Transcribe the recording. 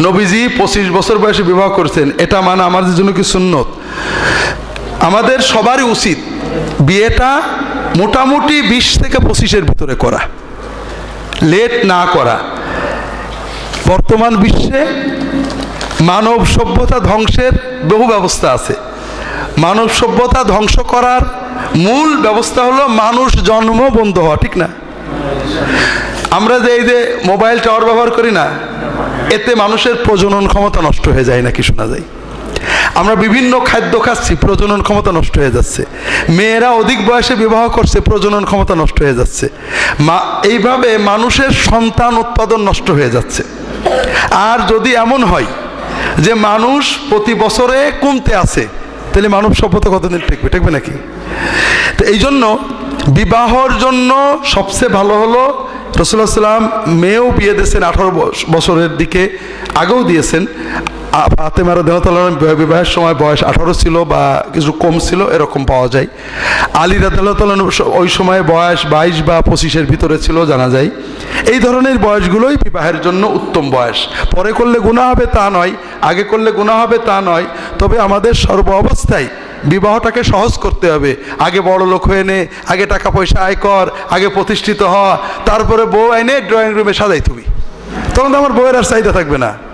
নবীজি পঁচিশ বছর বয়সে বিবাহ করছেন। এটা মানে আমাদের জন্য কি সুন্নত? আমাদের সবারই উচিত বিয়েটা মোটামুটি বিশ থেকে পঁচিশের ভিতরে করা। লেট না করা। বর্তমান বিশ্বে মানব সভ্যতা ধ্বংসের বহু ব্যবস্থা আছে। মানব সভ্যতা ধ্বংস করার মূল ব্যবস্থা হলো মানুষ জন্ম বন্ধ হওয়া, ঠিক না? আমরা যে এই যে মোবাইল টাওয়ার ব্যবহার করি না এতে মানুষের প্রজনন ক্ষমতা নষ্ট হয়ে যায় নাকি শোনা যায়? আমরা বিভিন্ন খাদ্য খাচ্ছি, প্রজনন ক্ষমতা নষ্ট হয়ে যাচ্ছে। মেয়েরা অধিক বয়সে বিবাহ করছে, প্রজনন ক্ষমতা নষ্ট হয়ে যাচ্ছে। মা, এইভাবে মানুষের সন্তান উৎপাদন নষ্ট হয়ে যাচ্ছে। আর যদি এমন হয় যে মানুষ প্রতি বছরে কমতে আছে তাহলে মানব সভ্যতা কতদিন টিকবে? টিকবে নাকি? তো এই জন্য বিবাহর জন্য সবচেয়ে ভালো হলো রসুল্লাহ সাল্লাম মেয়েও বিয়ে দিয়েছেন আঠারো বছরের দিকে, আগেও দিয়েছেন। ফাতেমা রাদিয়াল্লাহু তাআলা বিবাহের সময় বয়স আঠারো ছিল বা কিছু কম ছিল, এরকম পাওয়া যায়। আলী রাদিয়াল্লাহু ওই সময় বয়স বাইশ বা পঁচিশের ভিতরে ছিল, জানা যায়। এই ধরনের বয়সগুলোই বিবাহের জন্য উত্তম বয়স। পরে করলে গুণা হবে তা নয়, আগে করলে গুণা হবে তা নয়, তবে আমাদের সর্ব অবস্থায় বিবাহটাকে সহজ করতে হবে। আগে বড় লোক হয়ে নে, আগে টাকা পয়সা আয় কর, আগে প্রতিষ্ঠিত হ, তারপরে বউ এনে ড্রয়িং রুমে সাজাই তুমি। তখন তো আমার বউয়ের আর চাহিদা থাকবে না।